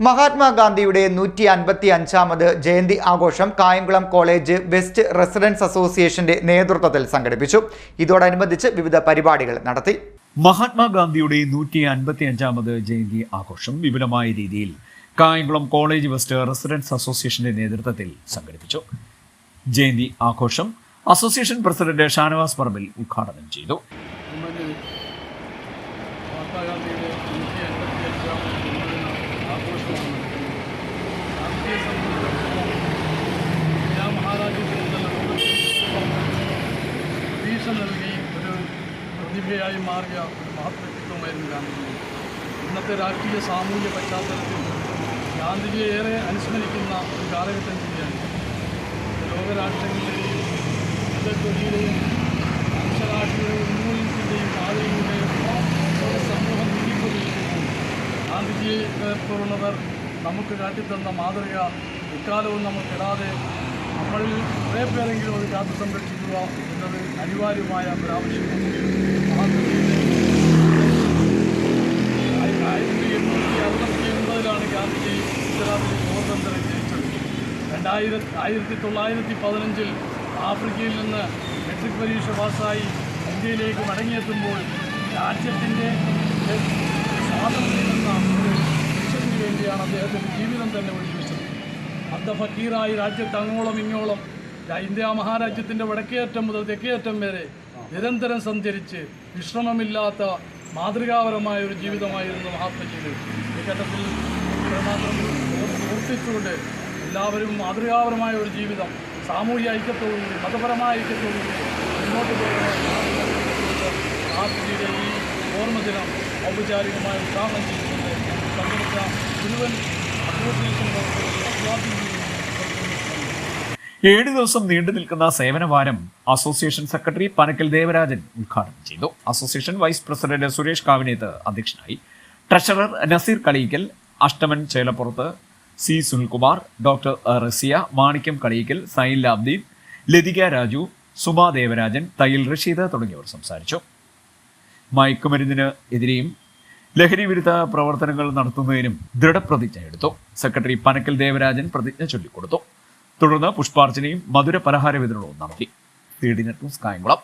മഹാത്മാഗാന്ധിയുടെ നൂറ്റി അൻപത്തി അഞ്ചാമത് ജയന്തി ആഘോഷം കായംകുളം കോളേജ് വെസ്റ്റ് റെസിഡൻസ് അസോസിയേഷന്റെ നേതൃത്വത്തിൽ സംഘടിപ്പിച്ചു. ഇതോടനുബന്ധിച്ച് വിവിധ പരിപാടികൾ നടത്തി. മഹാത്മാഗാന്ധിയുടെ നൂറ്റി അൻപത്തി അഞ്ചാമത് ജയന്തി ആഘോഷം വിപുലമായ രീതിയിൽ കായംകുളം കോളേജ് വെസ്റ്റ് റെസിഡൻസ് അസോസിയേഷന്റെ നേതൃത്വത്തിൽ സംഘടിപ്പിച്ചു. ജയന്തി ആഘോഷം അസോസിയേഷൻ പ്രസിഡന്റ് ഷാനവാസ് പറമ്പിൽ ഉദ്ഘാടനം ചെയ്തു. മഹാത്മാഗാന്ധിയുടെ പ്രതിഭയായി മാറിയ ഒരു മഹത് ഗാന്ധിജി ഇന്നത്തെ രാഷ്ട്രീയ സാമൂഹ്യ പശ്ചാത്തലത്തിൽ ഗാന്ധിജിയെ ഏറെ അനുസ്മരിക്കുന്ന ഒരു കാലഘട്ടം കൂടിയാണ്. ലോകരാഷ്ട്രങ്ങളിലെയും യുദ്ധത്തൊഴിയിലെയും അക്ഷരാഷ്ട്രീയവും ഉന്മൂലനത്തിന്റെയും പാതയുടെയും സമൂഹം നീങ്ങിക്കൊണ്ടിരിക്കുന്നു. ഗാന്ധിജിയെ പോലുള്ളവർ നമുക്ക് കാട്ടിത്തന്ന മാതൃക ഇക്കാലവും നമുക്കിടാതെ നമ്മളിൽ കുറേ പേരെങ്കിലും അത് കാത്തു സംരക്ഷിക്കുക എന്നത് അനിവാര്യമായ ഒരാവശ്യമാണ് രണ്ടായിരത്തി ആയിരത്തി തൊള്ളായിരത്തി പതിനഞ്ചിൽ ആഫ്രിക്കയിൽ നിന്ന് മെട്രിക് പരീക്ഷ പാസ്സായി ഇന്ത്യയിലേക്ക് മടങ്ങിയെത്തുമ്പോൾ രാജ്യത്തിന്റെ സ്വാതന്ത്ര്യം എന്ന ലക്ഷ്യത്തിന് വേണ്ടിയാണ് അദ്ദേഹത്തിന്റെ ജീവിതം തന്നെ ഒഴിവെച്ചത് അന്ത ഫക്കീറായി രാജ്യത്ത് അങ്ങോളം ഇങ്ങോളം ഇന്ത്യ മഹാരാജ്യത്തിന്റെ വടക്കേയറ്റം മുതൽ തെക്കേയറ്റം വരെ നിരന്തരം സഞ്ചരിച്ച് വിശ്രമമില്ലാത്ത മാതൃകാപരമായ ഒരു ജീവിതമായിരുന്നു മഹാത്മജിയുടെ ഈ ഘട്ടത്തിൽ മാത്രം ഓർ- ഓർത്തിച്ചുകൊണ്ട് എല്ലാവരും മാതൃകാപരമായ ഒരു ജീവിതം സാമൂഹ്യ ഐക്യത്തോടുകൂടി മതപരമായ ഐക്യത്തോടുകൂടി മുന്നോട്ട് പോകുന്ന മഹാത്മജിയുടെ ഈ ഓർമ്മദിനം ഔപചാരികമായി ഉദ്ഘാടനം ചെയ്തുകൊണ്ട് പങ്കെടുത്ത മുഴുവൻ അസോസിയേഷൻ ഏഴു ദിവസം നീണ്ടു നിൽക്കുന്ന സേവനവാരം അസോസിയേഷൻ സെക്രട്ടറി പനക്കൽ ദേവരാജൻ ഉദ്ഘാടനം ചെയ്തു. Association vice president Suresh Kavinethu അധ്യക്ഷനായി. Treasurer Naseer Kalikkal Ashtaman Chelappurathu C Sunilkumar doctor Rasiya Manikyam Kaliyikkal Zain Labdeen Lathika Raju Suma Devarajan Thayyal Rasheed തുടങ്ങിയവർ സംസാരിച്ചു. മയക്കുമരുന്നിന് എതിരെയും ലഹരി വിരുദ്ധ പ്രവർത്തനങ്ങൾ നടത്തുന്നതിനും ദൃഢപ്രതിജ്ഞ എടുത്തു. സെക്രട്ടറി പനക്കൽ ദേവരാജൻ പ്രതിജ്ഞ ചൊല്ലിക്കൊടുത്തു. തുടർന്ന് പുഷ്പാർച്ചനയും മധുര പലഹാര വിതരണവും നടത്തി കായംകുളം.